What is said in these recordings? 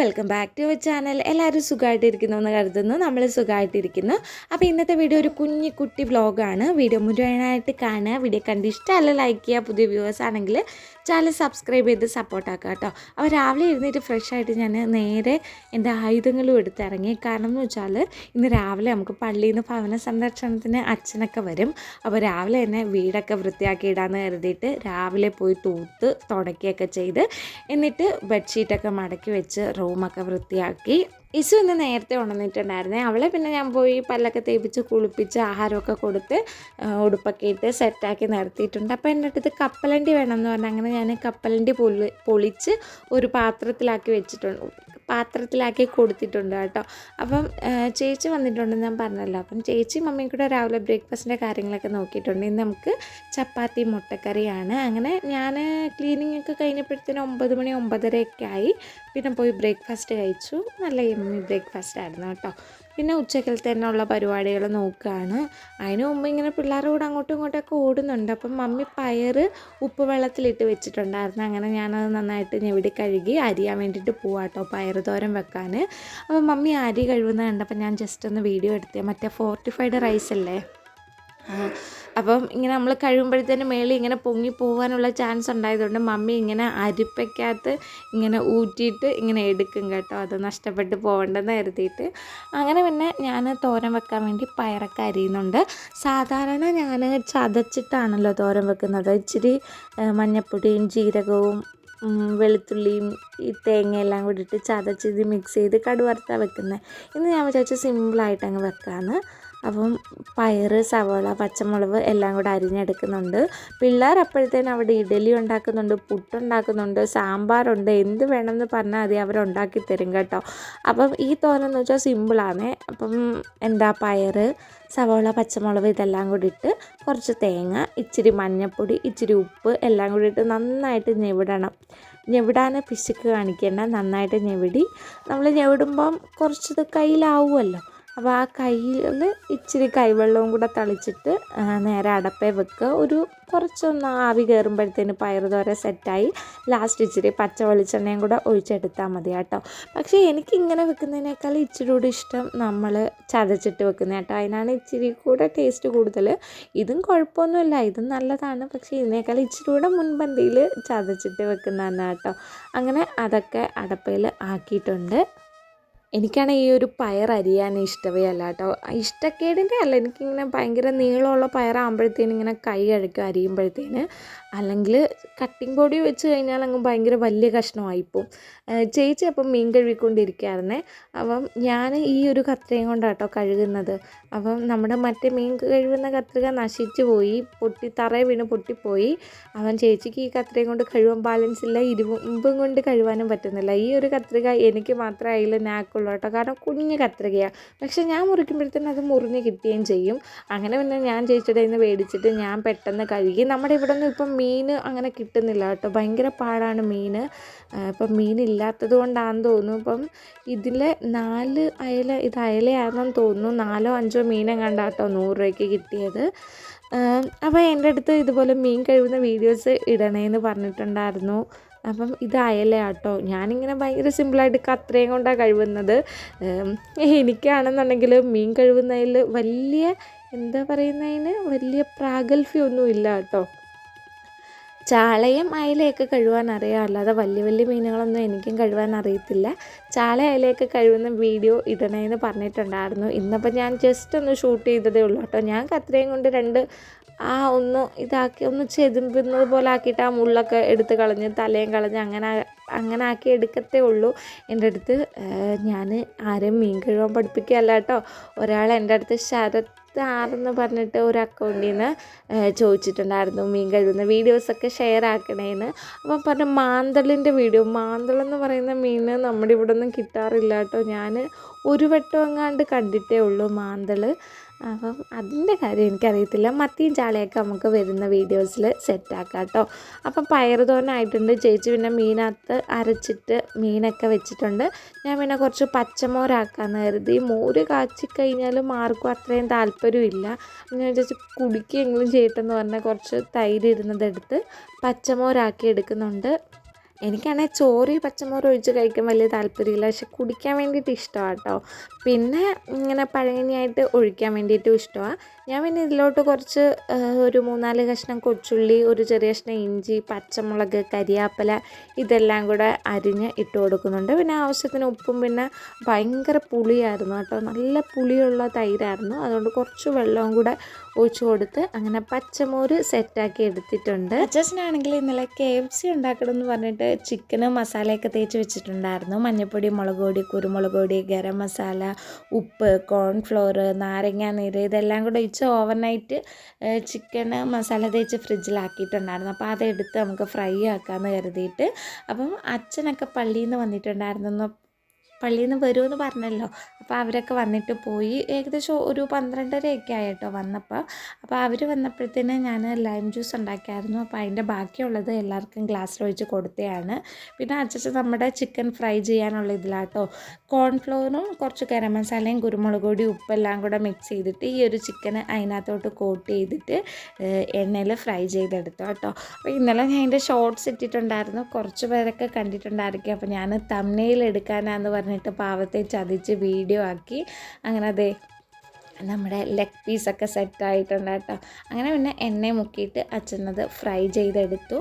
Welcome back to your channel എല്ലാവരും സുഖമായിട്ടിരിക്കുന്നു എന്ന് കരുതുന്നു. നമ്മൾ സുഖമായിട്ടിരിക്കുന്നു. അപ്പോൾ ഇന്നത്തെ വീഡിയോ ഒരു കുഞ്ഞി കുട്ടി വ്ലോഗാണ് വീഡിയോ മുഴുവനായിട്ട് കാണുക. വീഡിയോ കണ്ട് ഇഷ്ടമല്ല ലൈക്ക് ചെയ്യുക. പുതിയ വ്യൂവേഴ്സ് ആണെങ്കിൽ ചാനൽ സബ്സ്ക്രൈബ് ചെയ്ത് സപ്പോർട്ടാക്കുക കേട്ടോ. അപ്പോൾ രാവിലെ എഴുന്നേറ്റ് ഫ്രഷ് ആയിട്ട് ഞാൻ നേരെ എന്റെ ആയുധങ്ങളും എടുത്തിറങ്ങി കാരണം എന്ന് വെച്ചാൽ ഇന്ന് രാവിലെ നമുക്ക് പള്ളിയിൽ നിന്ന് ഭവന സന്ദർശനത്തിന് അച്ഛനൊക്കെ വരും. അപ്പോൾ രാവിലെ തന്നെ വീടൊക്കെ വൃത്തിയാക്കി ഇടാമെന്ന് കരുതിയിട്ട് രാവിലെ പോയി തൂത്ത് തുടക്കുകയൊക്കെ ചെയ്ത്. എന്നിട്ട് ബെഡ്ഷീറ്റൊക്കെ മടക്കി വെച്ച് റൂമൊക്കെ വൃത്തിയാക്കി. ഇസു ഇന്ന് നേരത്തെ ഉണർന്നിട്ടുണ്ടായിരുന്നേ അവളെ പിന്നെ ഞാൻ പോയി പല്ലൊക്കെ തേപ്പിച്ച് കുളിപ്പിച്ച് ആഹാരമൊക്കെ കൊടുത്ത് ഉടുപ്പൊക്കെ ഇട്ട് സെറ്റാക്കി നിർത്തിയിട്ടുണ്ട്. അപ്പോൾ എന്റെ അടുത്ത് കപ്പലണ്ടി വേണം എന്ന് പറഞ്ഞാൽ അങ്ങനെ ഞാൻ കപ്പലണ്ടി പൊളി പൊളിച്ച് ഒരു പാത്രത്തിലാക്കി വെച്ചിട്ടുണ്ട്. പാത്രത്തിലാക്കി കൊടുത്തിട്ടുണ്ട് കേട്ടോ. അപ്പം ചേച്ചി വന്നിട്ടുണ്ടെന്ന് ഞാൻ പറഞ്ഞല്ലോ. അപ്പം ചേച്ചി മമ്മിയും കൂടെ രാവിലെ ബ്രേക്ക്ഫാസ്റ്റിന്റെ കാര്യങ്ങളൊക്കെ നോക്കിയിട്ടുണ്ട്. ഇന്ന് നമുക്ക് ചപ്പാത്തി മുട്ടക്കറിയാണ്. അങ്ങനെ ഞാൻ ക്ലീനിങ് ഒക്കെ കഴിഞ്ഞപ്പോഴത്തേനും ഒമ്പത് മണി ഒമ്പതരയൊക്കെ ആയി. പിന്നെ പോയി ബ്രേക്ക്ഫാസ്റ്റ് കഴിച്ചു. നല്ല യമ്മി ബ്രേക്ക്ഫാസ്റ്റ് ആയിരുന്നു കേട്ടോ. പിന്നെ ഉച്ചക്കലത്തെ തന്നെ ഉള്ള പരിപാടികൾ നോക്കുകയാണ്. അതിന് മുമ്പ് ഇങ്ങനെ പിള്ളേരുടെ കൂടെ അങ്ങോട്ടും ഇങ്ങോട്ടൊക്കെ ഓടുന്നുണ്ട്. അപ്പം മമ്മി പയർ ഉപ്പ് വെള്ളത്തിലിട്ട് വെച്ചിട്ടുണ്ടായിരുന്നു. അങ്ങനെ ഞാനത് നന്നായിട്ട് ഞെവിടി കഴുകി അരിയാൻ വേണ്ടിയിട്ട് പോവാട്ടോ പയർ തോരൻ വെക്കാൻ. അപ്പം മമ്മി അരി കഴുകുന്നത് കണ്ടപ്പോൾ ഞാൻ ജസ്റ്റ് ഒന്ന് വീഡിയോ എടുത്തേ. മറ്റേ ഫോർട്ടിഫൈഡ് റൈസ് അല്ലേ? അപ്പം ഇങ്ങനെ നമ്മൾ കഴിയുമ്പോഴത്തേന് മേളിൽ ഇങ്ങനെ പൊങ്ങി പോകാനുള്ള ചാൻസ് ഉണ്ടായതുകൊണ്ട് മമ്മി ഇങ്ങനെ അരിപ്പയ്ക്കകത്ത് ഇങ്ങനെ ഊറ്റിയിട്ട് ഇങ്ങനെ എടുക്കും കേട്ടോ. അത് നഷ്ടപ്പെട്ട് പോകണ്ടെന്ന് കരുതിയിട്ട്. അങ്ങനെ പിന്നെ ഞാൻ തോരൻ വെക്കാൻ വേണ്ടി പയറൊക്കെ അരിയുന്നുണ്ട്. സാധാരണ ഞാൻ ചതച്ചിട്ടാണല്ലോ തോരൻ വെക്കുന്നത്. ഇച്ചിരി മഞ്ഞപ്പൊടിയും ജീരകവും വെളുത്തുള്ളിയും ഈ തേങ്ങയെല്ലാം കൂടി ഇട്ട് ചതച്ച് ഇത് മിക്സ് ചെയ്ത് കടുവറുത്താണ് വെക്കുന്നത് ഇന്ന് ഞാൻ വിചാരിച്ചു സിമ്പിളായിട്ട് അങ്ങ് വെക്കാമെന്ന് അപ്പം പയറ് സവോള പച്ചമുളക് എല്ലാം കൂടെ അരിഞ്ഞെടുക്കുന്നുണ്ട്. പിള്ളേർ അപ്പോഴത്തേനും അവിടെ ഇഡലി ഉണ്ടാക്കുന്നുണ്ട് പുട്ടുണ്ടാക്കുന്നുണ്ട് സാമ്പാറുണ്ട്. എന്ത് വേണമെന്ന് പറഞ്ഞാൽ അവർ ഉണ്ടാക്കി തരും കേട്ടോ. അപ്പം ഈ തോനെന്ന് വെച്ചാൽ സിമ്പിളാണ് അപ്പം എന്താ പയറ് സവോള പച്ചമുളക് ഇതെല്ലാം കൂടി ഇട്ട് കുറച്ച് തേങ്ങ ഇച്ചിരി മഞ്ഞൾപ്പൊടി ഇച്ചിരി ഉപ്പ് എല്ലാം കൂടി ഇട്ട് നന്നായിട്ട് ഞെവിടണം. ഞെവിടാൻ പിശുക്ക് കാണിക്കേണ്ട നന്നായിട്ട് ഞെവിടി. നമ്മൾ ഞെവിടുമ്പം കുറച്ചത് കയ്യിലാവുമല്ലോ. അപ്പോൾ ആ കയ്യിൽ ഇച്ചിരി കൈവെള്ളവും കൂടെ തളിച്ചിട്ട് നേരെ അടപ്പേ വെക്കുക ഒരു കുറച്ചൊന്ന് ആവി കയറുമ്പോഴത്തേന് പയറുതോര സെറ്റായി. ലാസ്റ്റ് ഇച്ചിരി പച്ച വെളിച്ചെണ്ണയും കൂടെ ഒഴിച്ചെടുത്താൽ മതി കേട്ടോ. പക്ഷേ എനിക്ക് ഇങ്ങനെ വെക്കുന്നതിനേക്കാൾ ഇച്ചിരി കൂടി ഇഷ്ടം നമ്മൾ ചതച്ചിട്ട് വെക്കുന്ന കേട്ടോ. അതിനാണ് ഇച്ചിരി കൂടെ ടേസ്റ്റ് കൂടുതൽ ഇതും കുഴപ്പമൊന്നുമില്ല ഇതും നല്ലതാണ്. പക്ഷേ ഇതിനേക്കാൾ ഇച്ചിരി കൂടെ മുൻപന്തിയിൽ ചതച്ചിട്ട് വെക്കുന്നതാണ് കേട്ടോ. അങ്ങനെ അതൊക്കെ അടപ്പയിൽ ആക്കിയിട്ടുണ്ട്. എനിക്കാണ് ഈ ഒരു പയർ അരിയാൻ ഇഷ്ടമേ അല്ല കേട്ടോ. ഇഷ്ടക്കേടിന്റെ അല്ല. എനിക്കിങ്ങനെ ഭയങ്കര നീളമുള്ള പയറാകുമ്പോഴത്തേനും ഇങ്ങനെ കൈ കഴിക്കും അരിയുമ്പോഴത്തേന്. അല്ലെങ്കിൽ കട്ടിംഗ് ബോഡി വെച്ച് കഴിഞ്ഞാൽ അങ്ങ് ഭയങ്കര വലിയ കഷ്ണമായിപ്പോവും. ചേച്ചി അപ്പം മീൻ കഴുകിക്കൊണ്ടിരിക്കുകയായിരുന്നേ അപ്പം ഞാൻ ഈ ഒരു കത്രികയും കൊണ്ടാട്ടോ കഴുകുന്നത്. അപ്പം നമ്മുടെ മറ്റേ മീൻ കഴുകുന്ന കത്രിക നശിച്ചു പോയി പൊട്ടി തറയെ വീണ് പൊട്ടിപ്പോയി. അവൻ ചേച്ചിക്ക് ഈ കത്രികയും കൊണ്ട് കഴുകാൻ ബാലൻസ് ഇല്ല ഇരുമ്പും കൊണ്ട് കഴുകാനും പറ്റുന്നില്ല. ഈ ഒരു കത്രിക എനിക്ക് മാത്രമേ അതിൽ നാക്കുള്ളൂ കേട്ടോ. കാരണം കുഞ്ഞു കത്രികയാണ് പക്ഷെ ഞാൻ മുറിക്കുമ്പോഴത്തേനും അത് മുറിഞ്ഞ് കിട്ടുകയും ചെയ്യും. അങ്ങനെ പിന്നെ ഞാൻ ചേച്ചിയുടെ നിന്ന് മേടിച്ചിട്ട് ഞാൻ പെട്ടെന്ന് കഴുകി. നമ്മുടെ ഇവിടെ ഒന്നും ഇപ്പം മീൻ അങ്ങനെ കിട്ടുന്നില്ല കേട്ടോ. ഭയങ്കര പാടാണ് മീൻ ഇപ്പം മീനില്ലാത്തത് കൊണ്ടാണെന്ന് തോന്നുന്നു. ഇപ്പം ഇതിലെ നാല് അയല ഇത് അയലയാണെന്ന് തോന്നുന്നു. നാലോ അഞ്ചോ മീനെങ്ങാണ്ടാ കേട്ടോ നൂറ് രൂപയ്ക്ക് കിട്ടിയത്. അപ്പോൾ എന്റെ അടുത്ത് ഇതുപോലെ മീൻ കഴിവുന്ന വീഡിയോസ് ഇടണേന്ന് പറഞ്ഞിട്ടുണ്ടായിരുന്നു. അപ്പം ഇത് അയലയാട്ടോ ഞാനിങ്ങനെ ഭയങ്കര സിമ്പിളായിട്ട് കത്രയും കൊണ്ടാണ് കഴിവുന്നത്. എനിക്കാണെന്നുണ്ടെങ്കിൽ മീൻ കഴിവുന്നതിൽ വലിയ എന്താ പറയുന്നതിന്? വലിയ പ്രാഗൽഭ്യമൊന്നും ഇല്ല കേട്ടോ. ചാളയും അയലയൊക്കെ കഴുകാൻ അറിയാം. അല്ലാതെ വലിയ വലിയ മീനുകളൊന്നും എനിക്കും കഴുകാൻ അറിയത്തില്ല. ചാള അയലയൊക്കെ കഴുകുന്ന വീഡിയോ ഇടണേന്ന് പറഞ്ഞിട്ടുണ്ടായിരുന്നു. ഇന്നിപ്പോൾ ഞാൻ ജസ്റ്റ് ഒന്ന് ഷൂട്ട് ചെയ്തതേ ഉള്ളൂ കേട്ടോ. ഞാൻ കത്രയും കൊണ്ട് രണ്ട് ആ ഒന്ന് ഇതാക്കി ഒന്ന് ചെതുമ്പുന്നത് പോലെ ആക്കിയിട്ട് ആ മുള്ളൊക്കെ എടുത്ത് കളഞ്ഞ് തലയും കളഞ്ഞ് അങ്ങനെ അങ്ങനെ ആക്കി എടുക്കത്തേ ഉള്ളൂ. എന്റെ അടുത്ത് ഞാൻ ആരെയും മീൻ കഴുകാൻ പഠിപ്പിക്കുകയല്ല കേട്ടോ. ഒരാൾ എന്റെ അടുത്ത് ശരത് ആറെന്ന് പറഞ്ഞിട്ട് ഒരു അക്കൗണ്ടിൽ നിന്ന് ചോദിച്ചിട്ടുണ്ടായിരുന്നു മീൻ കഴുകുന്ന വീഡിയോസൊക്കെ ഷെയർ ആക്കണേന്ന്. അപ്പം പറഞ്ഞു മാന്തളിന്റെ വീഡിയോ മാന്തളെന്ന് പറയുന്ന മീൻ നമ്മുടെ ഇവിടെ ഒന്നും കിട്ടാറില്ല കേട്ടോ. ഞാൻ ഒരു വട്ടം എങ്ങാണ്ട് കണ്ടിട്ടേ ഉള്ളൂ മാന്തൾ അപ്പം അതിന്റെ കാര്യം എനിക്കറിയത്തില്ല. മത്തിയും ചാളയൊക്കെ നമുക്ക് വരുന്ന വീഡിയോസിൽ സെറ്റാക്കാം കേട്ടോ അപ്പം പയറ് തോരനായിട്ടുണ്ട്. ചേച്ചി പിന്നെ മീനകത്ത് അരച്ചിട്ട് മീനൊക്കെ വെച്ചിട്ടുണ്ട്. ഞാൻ പിന്നെ കുറച്ച് പച്ചമോരാക്കാന്ന് കരുതി. മോര് കാച്ചി കഴിഞ്ഞാലും ആർക്കും അത്രയും താല്പര്യമില്ല ഞാൻ ചേച്ചി കുടിക്കുകയെങ്കിലും ചെയ്യട്ടെന്ന് പറഞ്ഞാൽ കുറച്ച് തൈര് ഇരുന്നതെടുത്ത് പച്ചമോരാക്കി എടുക്കുന്നുണ്ട്. എനിക്കാണെങ്കിൽ ചോറ് പച്ചമോറ് ഒഴിച്ച് കഴിക്കാൻ വലിയ താല്പര്യമില്ല. പക്ഷെ കുടിക്കാൻ വേണ്ടിയിട്ട് ഇഷ്ടമാണ് കേട്ടോ. പിന്നെ ഇങ്ങനെ പഴയനിയായിട്ട് ഒഴിക്കാൻ വേണ്ടിയിട്ടും ഇഷ്ടമാണ്. ഞാൻ പിന്നെ ഇതിലോട്ട് കുറച്ച് ഒരു മൂന്നാൽ കഷ്ണം കൊച്ചുള്ളി ഒരു ചെറിയ കഷ്ണം ഇഞ്ചി പച്ചമുളക് കരിയാപ്പല ഇതെല്ലാം കൂടെ അരിഞ്ഞ് ഇട്ട് കൊടുക്കുന്നുണ്ട്. പിന്നെ ആവശ്യത്തിന് ഉപ്പും പിന്നെ ഭയങ്കര പുളിയായിരുന്നു കേട്ടോ. നല്ല പുളിയുള്ള തൈരായിരുന്നു. അതുകൊണ്ട് കുറച്ച് വെള്ളവും കൂടെ ഒഴിച്ചു കൊടുത്ത് അങ്ങനെ പച്ചമോര് സെറ്റാക്കി എടുത്തിട്ടുണ്ട്. അച്ഛനാണെങ്കിൽ ഇന്നലെ കെ എഫ് സി ഉണ്ടാക്കണം എന്ന് പറഞ്ഞിട്ട് ചിക്കന് മസാലയൊക്കെ തേച്ച് വെച്ചിട്ടുണ്ടായിരുന്നു. മഞ്ഞൾപ്പൊടി മുളക് പൊടി കുരുമുളക് പൊടി ഗരം മസാല ഉപ്പ് കോൺഫ്ലോർ നാരങ്ങ നീര് ഇതെല്ലാം കൂടെ ഒഴിച്ച് ഓവർനൈറ്റ് ചിക്കന് മസാല തേച്ച് ഫ്രിഡ്ജിലാക്കിയിട്ടുണ്ടായിരുന്നു. അപ്പോൾ അതെടുത്ത് നമുക്ക് ഫ്രൈ ആക്കാമെന്ന് കരുതിയിട്ട്. അപ്പം അച്ഛനൊക്കെ പള്ളിയിൽ നിന്ന് വന്നിട്ടുണ്ടായിരുന്നു പള്ളിയിൽ നിന്ന് വരുമെന്ന് പറഞ്ഞല്ലോ. അപ്പോൾ അവരൊക്കെ വന്നിട്ട് പോയി. ഏകദേശം ഒരു പന്ത്രണ്ടരയൊക്കെ ആയിട്ടോ വന്നപ്പോൾ അപ്പോൾ അവർ വന്നപ്പോഴത്തേന് ഞാൻ ലൈം ജ്യൂസ് ഉണ്ടാക്കിയായിരുന്നു. അപ്പോൾ അതിന്റെ ബാക്കിയുള്ളത് എല്ലാവർക്കും ഗ്ലാസ്സിൽ ഒഴിച്ച് കൊടുത്തതാണ് പിന്നെ അച്ചച്ച നമ്മുടെ ചിക്കൻ ഫ്രൈ ചെയ്യാനുള്ള ഇതിലാട്ടോ. കോൺഫ്ലോറും കുറച്ച് ഗരം മസാലയും കുരുമുളക് പൊടി ഉപ്പെല്ലാം കൂടെ മിക്സ് ചെയ്തിട്ട് ഈ ഒരു ചിക്കന് അതിനകത്തോട്ട് കോട്ട് ചെയ്തിട്ട് എണ്ണയിൽ ഫ്രൈ ചെയ്തെടുത്തു കേട്ടോ. അപ്പോൾ ഇന്നലെ ഞാൻ അതിന്റെ ഷോർട്സ് ഇട്ടിട്ടുണ്ടായിരുന്നു. കുറച്ച് പേരൊക്കെ കണ്ടിട്ടുണ്ടായിരിക്കും. അപ്പോൾ ഞാൻ തമ്മനയിൽ എടുക്കാനാന്ന് പറഞ്ഞിട്ട് പാവത്തെ ചതിച്ച് വീഡിയോ ആക്കി. അങ്ങനെ അതെ നമ്മുടെ ലെഗ് പീസൊക്കെ സെറ്റായിട്ടുണ്ട് കേട്ടോ. അങ്ങനെ പിന്നെ എണ്ണ മുക്കിയിട്ട് അച്ഛനത് ഫ്രൈ ചെയ്തെടുത്തു.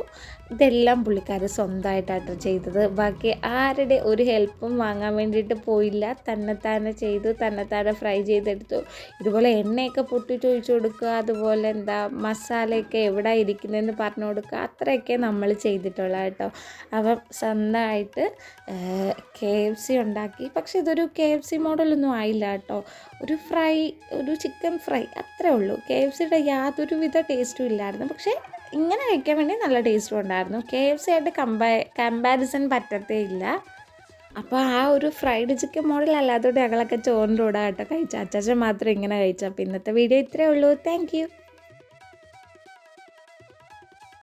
ഇതെല്ലാം പുള്ളിക്കാർ സ്വന്തമായിട്ടാട്ടോ ചെയ്തത്. ബാക്കി ആരുടെ ഒരു ഹെൽപ്പും വാങ്ങാൻ വേണ്ടിയിട്ട് പോയില്ല. തന്നെത്താനെ ചെയ്തു തന്നെത്താനെ ഫ്രൈ ചെയ്തെടുത്തു. ഇതുപോലെ എണ്ണയൊക്കെ പൊട്ടിച്ച് ഒഴിച്ചു കൊടുക്കുക അതുപോലെ എന്താ മസാലയൊക്കെ എവിടെ ഇരിക്കുന്നതെന്ന് പറഞ്ഞു കൊടുക്കുക അത്രയൊക്കെ നമ്മൾ ചെയ്തിട്ടുള്ള കേട്ടോ. അപ്പം സ്വന്തമായിട്ട് കെ എഫ് സി ഉണ്ടാക്കി. പക്ഷേ ഇതൊരു കെ എഫ് സി മോഡലൊന്നും ആയില്ല കേട്ടോ. ഒരു ഫ്രൈ ഒരു ചിക്കൻ ഫ്രൈ അത്രേ ഉള്ളൂ. കെ എഫ് സിയുടെ യാതൊരുവിധ ടേസ്റ്റും ഇല്ലായിരുന്നു. പക്ഷേ ഇങ്ങനെ കഴിക്കാൻ വേണ്ടി നല്ല ടേസ്റ്റും ഉണ്ടായിരുന്നു. കെ എഫ് സി ആയിട്ട് കമ്പാ കമ്പാരിസൺ പറ്റത്തേ ഇല്ല. അപ്പോൾ ആ ഒരു ഫ്രൈഡ് ചിക്കൻ മോഡൽ അല്ലാത്തതുകൊണ്ട് ഞങ്ങളൊക്കെ ചോറിന്റെ കൂടെ കേട്ടോ കഴിച്ചു. അച്ചാച്ചൻ മാത്രം ഇങ്ങനെ കഴിച്ചു. അപ്പോൾ ഇന്നത്തെ വീഡിയോ ഇത്രയേ ഉള്ളൂ. താങ്ക്